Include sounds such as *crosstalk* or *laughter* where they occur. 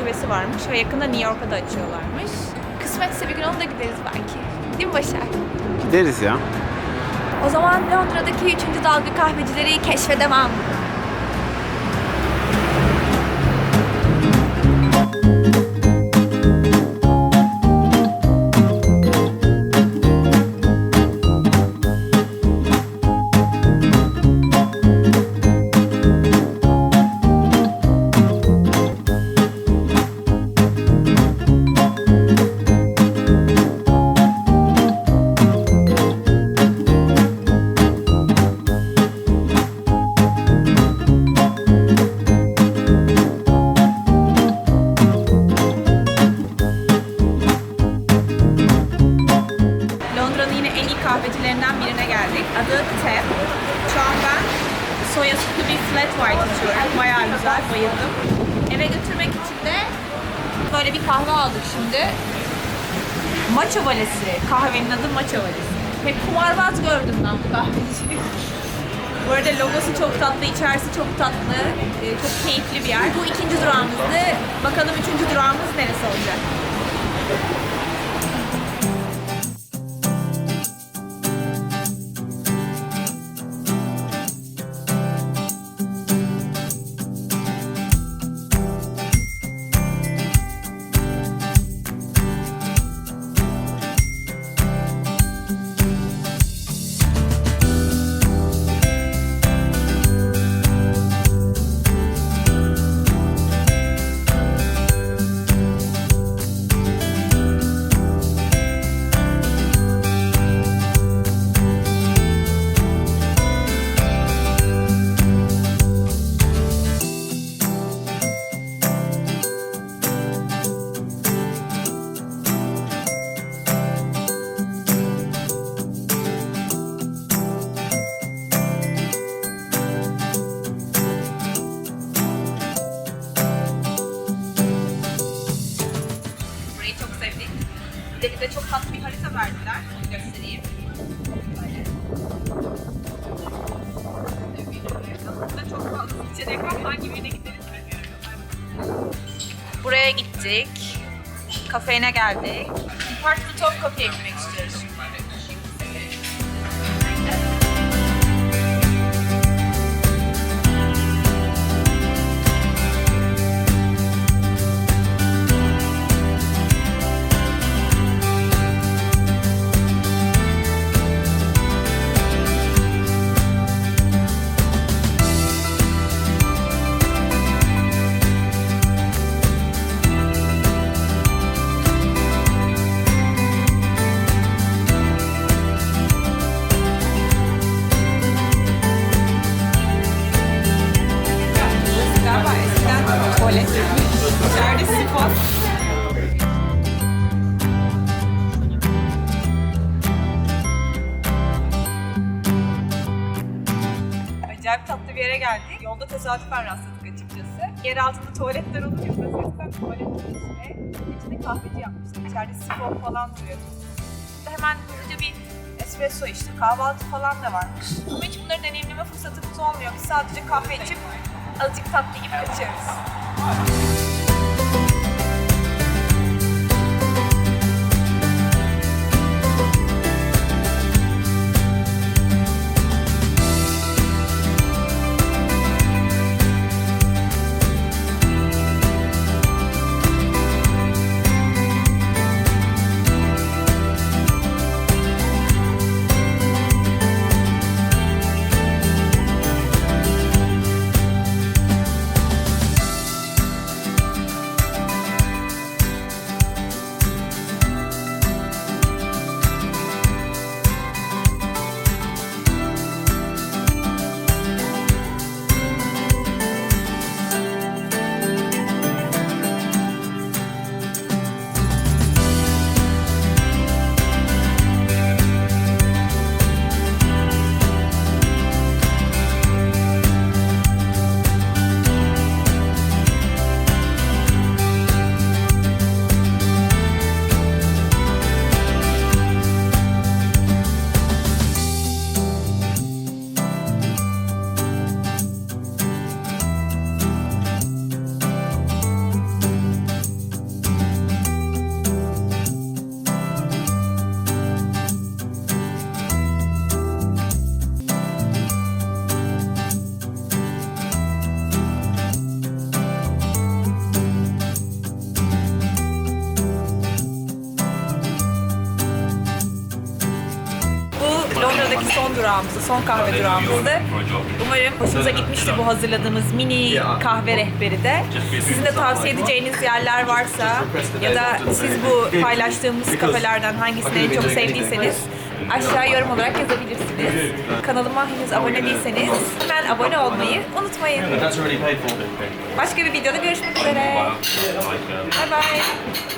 an 5 şubesi varmış ve yakında New York'a da açıyorlarmış. Kısmetse bir gün onu da gideriz belki. Değil mi Başar? Gideriz ya. O zaman Londra'daki 3. dalga kahvecileri keşfedemem. Sütlü bir flat white içiyorum. Bayağı güzel, bayıldım. Eve götürmek için de böyle bir kahve aldık şimdi. Matcha valesi. Kahvenin adı matcha valesi. Pek kumarbaz gördüm ben bu kahveci. *laughs* bu arada logosu çok tatlı, içerisi çok tatlı. Ee, çok keyifli bir yer. Bu ikinci durağımızdı. Bakalım üçüncü durağımız neresi olacak? Bize çok tatlı bir harita verdiler. Göstereyim. Böyle. Çok fazla seçenek var. Hangi birine gideriz bilmiyorum. Buraya gittik. Kafeine geldik. Park to Top Cafe'ye gitmek Yolda tesadüfen rastladık açıkçası. Yer altında tuvaletler olunca burası eskiden tuvalet ve içinde kahveci yapmışlar. İçeride sifon falan duruyor. Burada hemen hızlıca bir espresso içtik. Kahvaltı falan da varmış. Ama hiç bunları deneyimleme fırsatımız olmuyor. Biz sadece kahve içip azıcık tatlı gibi kaçıyoruz. Son durağımızdı, son kahve durağımızdı. Umarım hoşunuza gitmiştir bu hazırladığımız mini kahve rehberi de. Sizin de tavsiye edeceğiniz yerler varsa ya da siz bu paylaştığımız kafelerden hangisini en çok sevdiyseniz aşağı yorum olarak yazabilirsiniz. Kanalıma henüz abone değilseniz hemen abone olmayı unutmayın. Başka bir videoda görüşmek üzere. Bye bye.